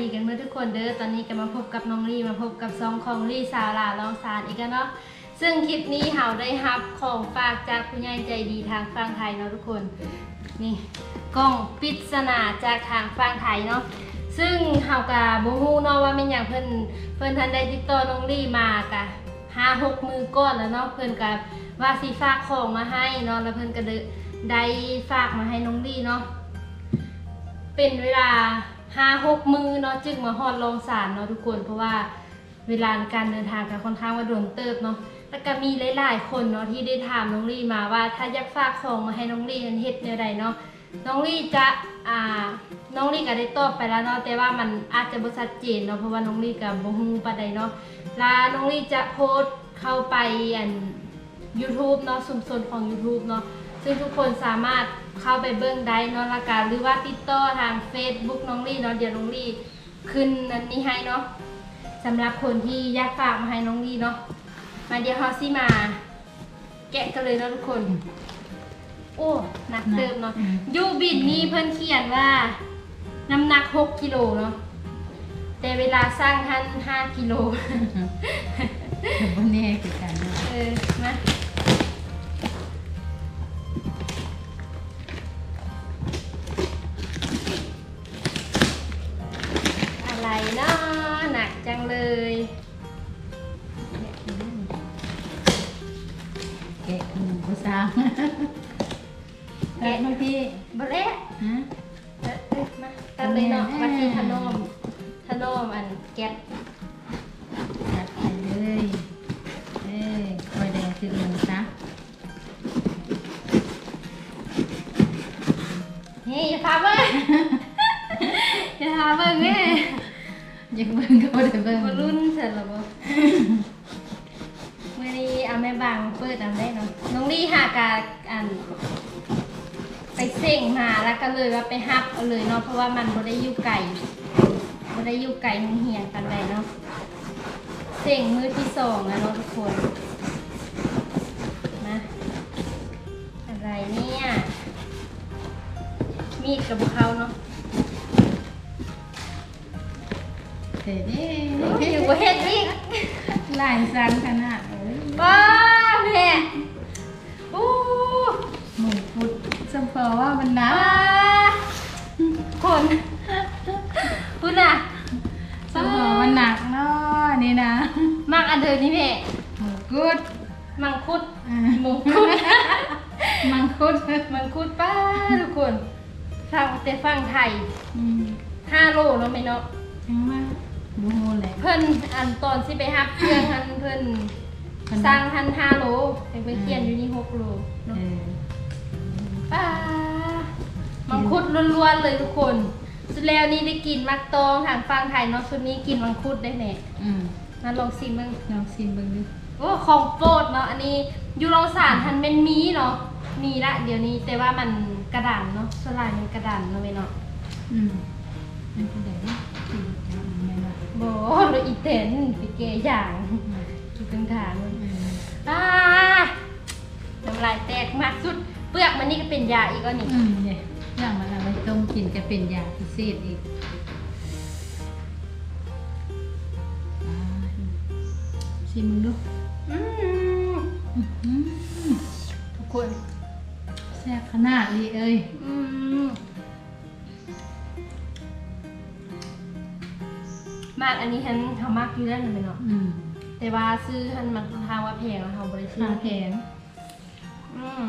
ดีกันเมื่อทุกคนเด้อ ตอนนี้ก็มาพบกับน้องลี่มาพบกับซองของลี่สาวลาลองสารอีกแล้วเนาะ ซึ่งคลิปนี้เฮาได้รับของฝากจากผู้ใหญ่ใจดีทางฝั่งไทยเนาะทุกคน นี่กล้องปริศนาจากทางฝั่งไทยเนาะ ซึ่งเฮากะบ่ฮู้เนาะว่าเป็นหยังเพิ่นเพิ่นทันได้ติดต่อน้องลี่มากะห้าหกมือก้อนแล้วเนาะเพิ่นก็ว่าสิฝากของมาให้เนาะแล้วเพิ่นก็ได้ฝากมาให้น้องลี่เนาะ เป็นเวลา ห้าหกมือเนาะจึงมาฮอดลองสารเนาะทุกคนเพราะว่าเวลาการเดินทางก็ค่อนข้างว่าโดนเติบเนาะแล้วก็มีหลายๆคนเนาะที่ได้ถามน้องลี่มาว่าถ้าอยากฝากของมาให้น้องลี่นั้นเฮ็ดแนวใดเนาะน้องลี่จะอ่าน้องลี่ก็ได้ตอบไปแล้วเนาะแต่ว่ามันอาจจะบ่ชัดเจนเนาะเพราะว่าน้องลี่ก็บ่ฮู้ปานใดเนาะแลาน้องลี่จะโพสต์เข้าไปอัน YouTube เนาะชุมชนของ YouTube เนาะ ซึ่งทุกคนสามารถเข้าไปเบิ่งได้เนาะละกันหรือว่าติดต่อทาง Facebook น้องลี่เนาะเดี๋ยวน้องลี่ขึ้นนันนี้ให้เนาะสำหรับคนที่อยากฝากมาให้น้องลี่เนาะมาเดี๋ยวเฮาสิมา แกะกันเลยเนาะทุกคน โอ้หนักเติมเนาะอืมยูบิดนี้เพิ่นเขียนว่า น้ำหนัก 6กิโลเนาะแต่เวลาสร้างทัน5กิโลแต่บ่แน่คือกันเนาะเออมา คอยแดงคือหมูซะเฮ้ยอย่าพาเบิ้งอย่าพาเบิ้งแม่อยากเบิ่งก็บ่ได้เบิ่งมารุ่นเสร็จแล้วบ่เมื่อนี้เอาแม่บางเปิดเอาได้เนาะน้องลี่หากาอันไปเส่งมาแล้วก็เลยว่าไปฮับเอาเลยเนาะเพราะว่ามันบ่ได้อยู่ไก่บ่ได้อยู่ไก่เหียงๆกันเลยเนาะเส่งมือที่สองแล้วเนาะทุกคน มีดกับเขาเนาะเด้เด้อยู่บ่เฮ็ดอีกหลายสันขนาดเอ้ยว้าแม่อู้หมูพุดสมพอว่ามันหนัว้ากคนคุณน่ะสมพอมันหนักเนาะนี่นะมากอันเธอนี่แม่หมูกุดมังคุดหมูคุดมังคุดมังคุดป้าทุกคน ฟังแต่ฟังไทยอืม5โลเนาะแม่เนาะ จังว่าบูโฮแหละเพิ่นอันตอนสิไปรับเครื่องหันเพิ่นสร้างหัน5โลแต่ไปเขียนอยู่นี่6โลเอเนาะอป้ามังคุดล้วนๆเลยทุกคน สุดแล้วนี่ได้กินมักตองทางฟังไทยเนาะชุดนี้กินมังคุดได้แม่อืมนั่นลองชิมมึง ลองชิมเบิ่งดูโอ้ของโปรดเนาะอันนี้อยูโรสารทันเป็นมีเนาะมีละ เดี๋ยวนี้แต่ว่ามัน กระดานเนาะสลายมันกระดานเนาะแม่เนาะอืมมันเป็นแบบนี้กินจังแม่นว่าโบโดยอีเต็นไปเกยอย่างกินตั้งทางเลยอืมอ่าน้ำลายแตกมากสุด เปลือกมันนี่ก็เป็นยาอีกอะนี่อืมเนี่ยอย่างมันเอาไปต้มกินจะเป็นยาพิเศษอีกอ่าชิมมึงดูอืมอื้อหือทุกคน แซ่บขนาดนี้เอ้ยอืมมากอันนี้ฉันทำมากอยู่แล้วนะแม่เนาะอืมแต่ว่าซื้อหันมันทางว่าแพงแล้วเขาบริซื้อข้าวแพงอืม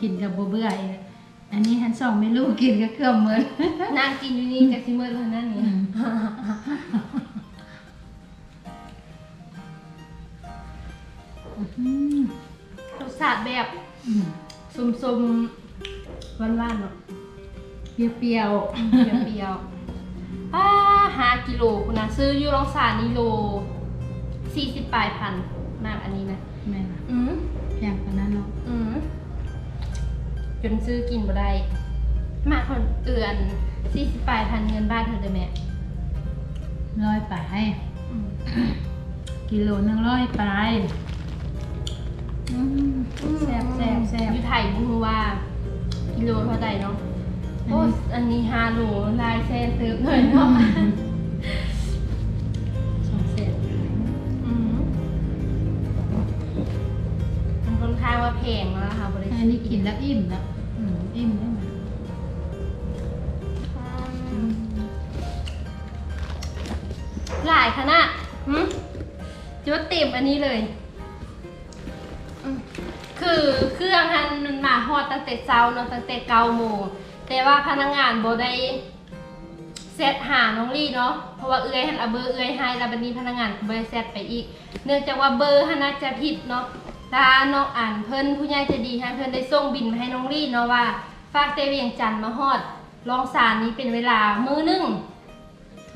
กินกับบ่เบื่ออีกอันนี้หันสองไม่รู้กินก็เกือบหมดนางกินอยู่นี่จากซิเมอร์เท่านั้นนี่อืมอื้อหือรสชาติแบบ อืมซุมๆหวานๆเนาะเปรี้ยวเปรี้ยวๆป้าห้ากิโลคุณนะซื้ออยูรองสารนี่โลสี่สิบปลายพันมากอันนี้นะๆแม่นว่ะอืมแพงกว่านั้นเนาะอืมจนซื้อกินบ่ได้ มากคนเอือนสี่สิบปลายพันเงินบ้านเธอเด้อแม่ร้อยปลายอืมกิโลหนึงร้อยปลายอืม แซ่บแซ่บแซ่บอยู่ไทยบ่ฮู้ว่ากิโลเท่าใดเนาะโอ้อันนี้5โลลายเซ่บเติบเลยเนาะสองแซ่บคนข้าวแพงแล้วค่ะบริษัทอันนี้กินแล้วอิ่มแล้วอิ่มได้ไหมหลายขนาดจุดติ่มอันนี้เลย รื่องฮันมันมาฮอดตั้งแต่เช้าเนาะตั้งแต่เก้าโมงแต่ว่าพนักงานบ่ได้เซตหาน้องลี่เนาะ เพราะว่าเอื้อยหันเอาเบอร์เอื้อยให้แล้วบัดนี้พนักงานก็บ่ได้เซตไปอีก เนื่องจากว่าเบอร์หันน่าจะผิดเนาะถ้าน้องอ่านเพิ่นผู้ใหญ่จะดีให้เพิ่นได้ส่งบินมาให้น้องลี่เนาะว่าฝากเตเวียงจันทน์มาฮอดรองสารนี้เป็นเวลามื้อหนึง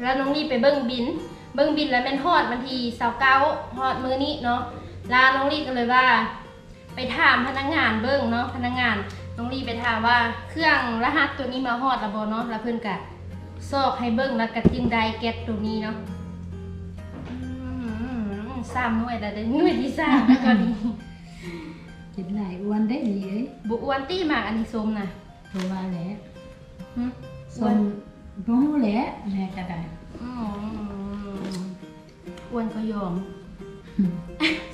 แล้วน้องลี่ไปเบิ้งบิน เบิ้งบินแล้วแม่นฮอดวันที่เสาเก้าฮอดมือนี้เนาะลาน้องลี่ก็เลยว่า ไปถามพนักงานเบิ้งเนาะพนักงานน้องลี่ไปถามว่าเครื่องรหัสตัวนี้มาฮอดแล้วบ่เนาะแล้วเพิ่นก็ซอกให้เบิ้งแล้วก็จึงได้แก๊สตัวนี้เนาะอืมสามหน่วยแล้วได้หน่วยที่สามแล้วก็ดีกินหลายอ้วนได้ดีเอ้ยบุอ้วนตี้มากอันนี้ส้มนะตัวว่าแหละหึสมรู้แหละแม่ก็ได้อืมอ้วนก็ยอม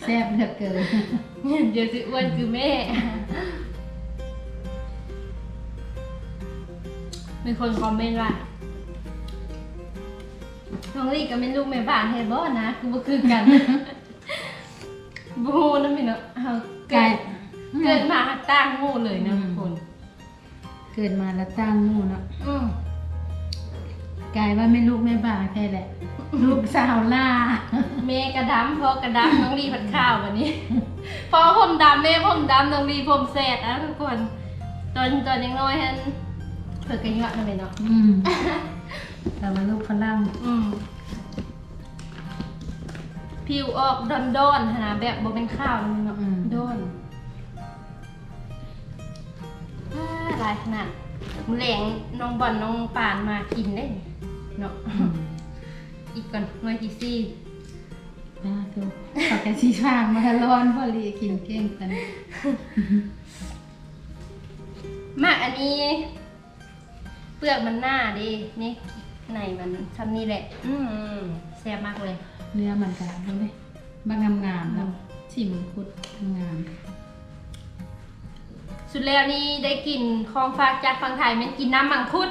แซ่บเหลือเกินเดี๋ยวสิอ้วนคือแม่ มีคนคอมเมนต์ว่าน้องลี่ก็เป็นลูกแม่บ้านเฮบอนะ คือบ่คือกันบูนั่นพี่เนาะเอาไก่เกิดเกิดมาตั้งงูเลยนะทุกคน เกิดมาแล้วตั้งหมู่เนาะอืม กลายว่าไม่ลูกไม่บ้าแค่แหละ ลูกสาวล่า เมกระดำพอกระดำน้องลี่ผัดข้าววันนี้ พอผมดำแม่ผมดำน้องลี่ผมแสดนะทุกคน ตอนตอนยังน้อยฮันเผื่อกันเยอะทำไมเนาะอืมแต่ว่าลูกฝรั่งอืมผิวออกดอนดอนๆนะแบบบ่เป็นข้าวนี่เนาะดอนอ่าหลายขนาดมอแหลงน้องบอลน้องป่านมากินได้ เนาะอืมอีกก่อนหน่วยที่สี่น่าตัวปากกาชีฟางมาร้อนพอลีกินเก่งกันมากอันนี้ เปลือกมันหน้าดินี่ในมันชั้นนี้แหละ อืมแซ่บมากเลย เนื้อมันกลางเลยบางงามงามๆแล้วชิมคุดงาม สุดแล้วนี่ได้กินของฝากจากฝั่งไทยแม่นกินน้ำมังคุด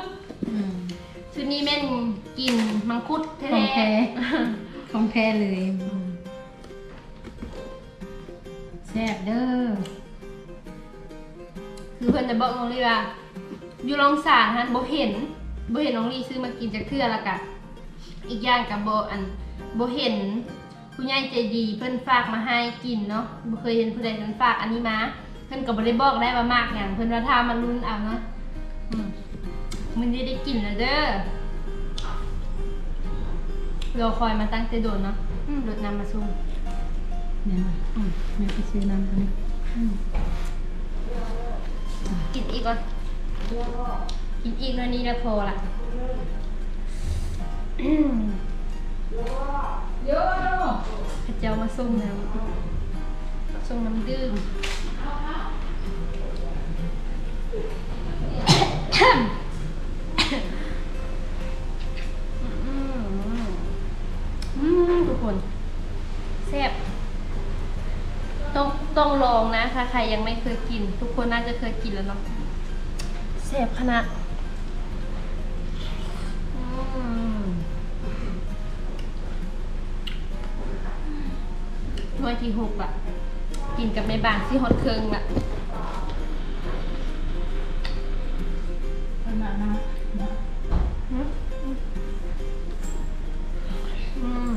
อืม ชุดนี้แม่นกินมังคุดแท้ของแท้ๆของแท้เลยแซ่บเด้อคือเพื่อนจะบอกน้องลีว่าอยู่ลองสารฮันบ่เห็นบ่เห็นน้องลีซื้อมากินจากเทื่อและกะอีกอย่างกับบ่อันบ่เห็นผู้ใหญ่ใจดีเพิ่นฝากมาให้กินเนาะบ่เคยเห็นผู้ใดเพิ่นฝากอันนี้มาเพิ่นก็บ่ได้บอกได้ว่ามากหยังเพิ่นว่าถ้ามันรุ่นเอาเนาะอื มมันได้ได้กินแล้วเด้อรอคอยมาตั้งแต่โดนเนาะอืมรดน้ำมาส่งเนี่ยนะอืมแม่ไปซื้อน้ำกันอืมกินอีกก่อนกินอีกหน่อยนี้แล้วพอละอืมโยพระเจ้ามาส่งน้ำส่งน้ำดื่ม ต้องต้องลองนะถ้าใครยังไม่เคยกิน ทุกคนน่าจะเคยกินแล้วเนาะแซ่บขนาดอืมถ้วยที่หกอะกินกับแม่บางที่ฮอตเคิงละประมาณนั้นนะอืม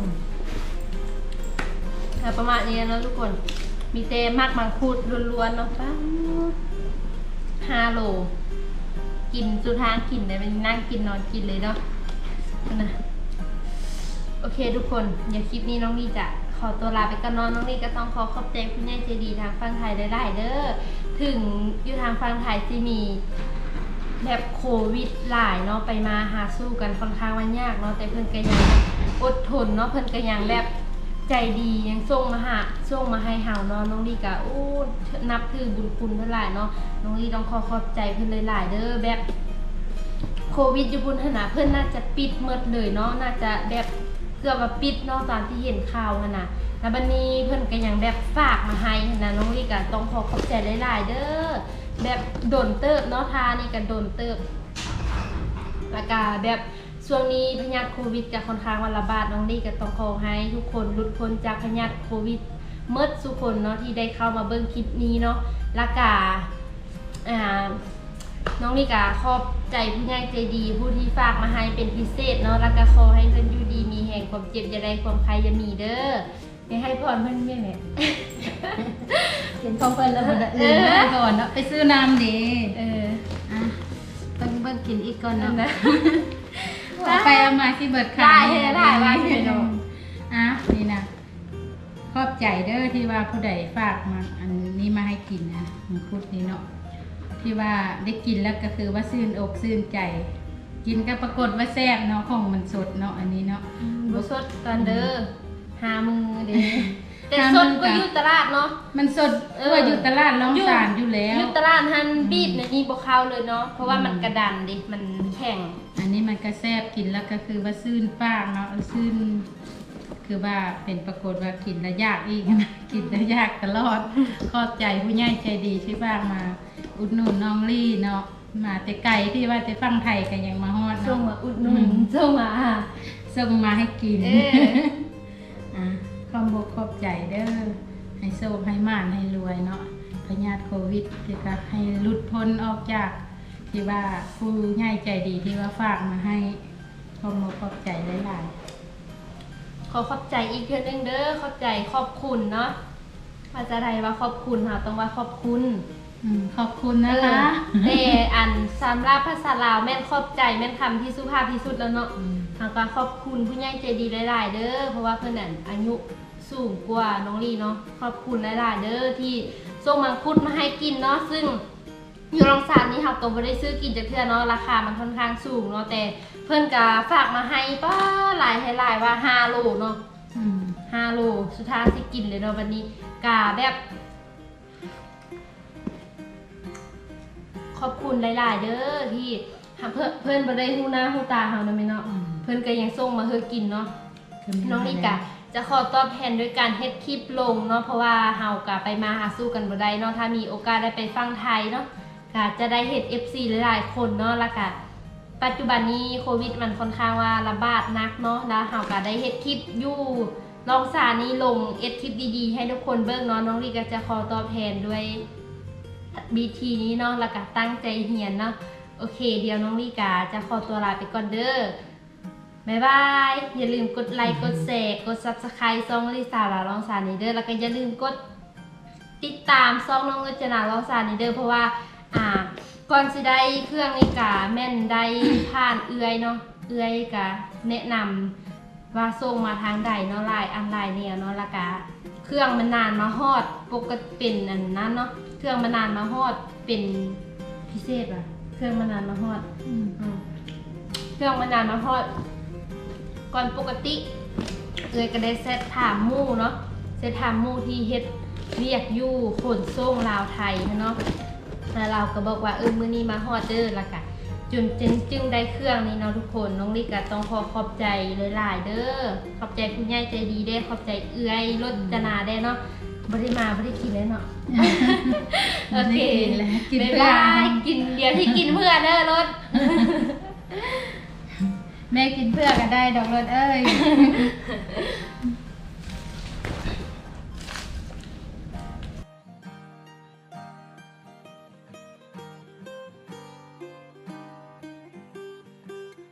เอาประมาณนี้นะทุกคน มีเตมากมังคุดล้วนๆเนาะป้าห้าโล กินสุดท้างกินเลยมันนั่งกินนอนกินเลยเนาะนะโอเคทุกคนเดี๋ยวคลิปนี้น้องนี่จะขอตัวลาไปกันนอนน้องนี่ก็ต้องขอขอบใจคุณยายใจดีทางฝั่งไทยหลายๆเด้อถึงอยู่ทางฝั่งไทยที่มีแบบโควิดหลายเนาะไปมาหาสู้กันค่อนข้างว่ายากเนาะแต่เพิ่นก็ยังอดทนเนาะเพิ่นก็ยังแบบ ใจดียังส่งมาหาส่งมาให้เฮาเนาะน้องลีก็โอ้นับถือบุญคุณเพิ่นหลายเนาะน้องลีต้องขอขอบใจเพิ่นหลายๆเด้อแบบโควิดอยู่บุญขนาเพิ่นน่าจะปิดหมดเลยเนาะน่าจะแบบเกือบว่าปิดเนาะตามที่เห็นข่าวหั่นน่ะแล้วบัดนี้เพิ่นก็ยังแบบฝากมาให้นะน้องลี่ก็ต้องขอขอบใจหลายๆเด้อแบบโดนเติบเนาะทานี่ก็โดนเติบแล้วก็แบบ ช่วงนี้พยาธิโควิดก็ค่อนข้างว่าระบาดน้องลี่ก็ต้องขอให้ทุกคนหลุดพ้นจากพยาธิโควิดเมื่อทุกคนเนาะที่ได้เข้ามาเบิ่งคลิปนี้เนาะแล้วก็อ่าน้องลี่ก็ขอบใจผู้ใหญ่ใจดี ผู้ที่ฝากมาให้เป็นพิเศษเนาะแล้วก็ขอให้เพิ่นอยู่ดีมีแห่งความเจ็บอย่าได้ความใครอย่ามีเด้อไม่ให้พรเพิ่นแม่แม่เห็นของเพิ่นแล้วบ่ได้ลืมได้ก่อนเนาะไปซื้อน้ำดีเอออะเบิ่งเบิ่งกินอีกก่อนนั่นเนาะนะ เอาไปเอามาที่เบิดได้ให้ได้ไว้ให้ดูอะนี่นะขอบใจเด้อที่ว่าผู้ใดฝากมาอันนี้มาให้กินนะมังคุดนี้เนาะที่ว่าได้กินแล้วก็คือว่าซื่นอกซื่นใจ กินก็ปรากฏว่าแซ่บเนาะของมันสดเนาะอันนี้เนาะ บุสดกันเด้อหามือเด้ แต่หาสมืดอก็จ้ะอยู่ตลาดเนาะ มันสดเออ ว่าอยู่ตลาดลองสารอยู่แล้ว อยู่ตลาดฮันบีดในนี่บ่เข้าเลยเนาะ เพราะว่ามันกระดันดิมันแข็ง อันนี้มันก็แซ่บกินแล้วก็คือว่าซื่นปากเนาะซื่นคือว่าเป็นปรากฏว่ากินแล้วยากอีกนะ กินแล้วยากตลอดขอบใจผู้ใหญ่ใจดีที่ฝากมา อุดหนุนน้องลี่เนาะมาแต่ไก่ที่ว่าจะฟังไทยกันยังมาฮอดส่งเนาะมาอุดหนุนส่งมาหาส่งมาให้กินเออ อะ ขอบอกขอบใจเด้อให้โชคให้มานให้รวยเนาะพยาธิโควิดที่ก็ให้หลุดพ้นออกจาก ที่ว่าผู้ใหญ่ใจดีที่ว่าฝากมาให้ขอบอกขอบใจหลายขอขอบใจอีกเทื่อนึงเด้อขอบใจขอบคุณเนาะภาษาไทยว่าขอบคุณค่ะต้องว่าขอบคุณๆอืมขอบคุณนะคะเออแต่อันสำหรับภาษาลาวแม่นขอบใจแม่นคำที่สุภาพที่สุดแล้วเนาะมทางการขอบคุณผู้ใหญ่ใจดีหลาย ๆ เด้อ เพราะว่าเพื่อนนั่นอายุ สูงกว่าน้องลีเนาะขอบคุณหลายๆเด้อที่ส่งมังคุดมาให้กินเนาะซึ่งอยู่โรงสารนี้เราก็บ่ได้ซื้อกินจากเทื่อเนาะราคามันค่อนข้างสูงเนาะแต่เพื่อนก็ฝากมาให้ป้าหลายให้หลายว่า5โลเนาะอืม5โลสุดท้ายสิกินเลยเนาะวันนี้กาแบบขอบคุณหลาย ๆ เด้อที่เพื่อนเพื่อนบ่ได้ฮู้หน้าฮู้ตาเฮานะแม่เนาะเพิ่อนก็ยังส่งมาให้กินเนาะน้องลิกะ จะขอตอบแทนด้วยการเฮ็ดคลิปลงเนาะเพราะว่าเฮากะไปมาหาสู้กันบ่ได้เนาะถ้ามีโอกาสได้ไปฟังไทยเนาะก็จะได้เฮ็ด FC หลายๆคนเนาะแล้วก็ปัจจุบันนี้โควิดมันค่อนข้างว่าระบาดหนักเนาะแล้วเฮาก็ได้เฮ็ดคลิปอยู่ลองสานี้ลงเอ็ดคลิปดีๆ ให้ทุกคนเบิ่งเนาะน้องลิก็จะขอตอบแทนด้วย BT นี้เนาะแล้วก็ตั้งใจเรียนเนาะโอเค เดี๋ยวน้องลิกาจะขอตัวลาไปก่อนเด้อ บ๊ายบาย อย่าลืมกดไลค์ กดแชร์ กด subscribe ซองลิสาลาลองสานีเดอร์แล้วก็อย่าลืมกดติดตามซองน้องรจนาลองสานีเดอร์เพราะว่า อ่า ก่อนสิได้เครื่องนี่กะแม่นได้ผ่านเอื้อยเนาะ เอื้อยกะแนะนำว่าส่งมาทางใดเนาะไลน์อันไลน์เนี่ยเนาะแล้วก็เครื่องมันนานมาฮอด ปกติเป็นอันนั้นเนาะ เครื่องมันนานมาฮอดเป็นพิเศษว่ะเครื่องมันนานมาฮอด อืมอืมเครื่องมันนานมาฮอด ก่อนปกติเอยก็ได้เซตถามหมู่เนาะเซตถามหมู่ที่เฮ็ดเรียกอยู่ขนส่งลาวไทยเนาะแล้วเราก็บอกว่าเออมื้อนี้มาฮอดเด้อและกะจนจึงจึงได้เครื่องนี้เนาะทุกคนน้องลิกะต้องขอขอบใจหลายๆเด้อขอบใจผู้ใหญ่ใจดีได้อขอบใจเอื้อยรถจนาได้เนาะบ่ได้มาบ่ได้กินเลยเนาะโอเคกินแล้วกินบ๊ายเพื่อบายนกินเดี๋ยวที่กินเพื่อเด้อรถ แม่กินเพื่อกันได้ดอกรถเอ้ย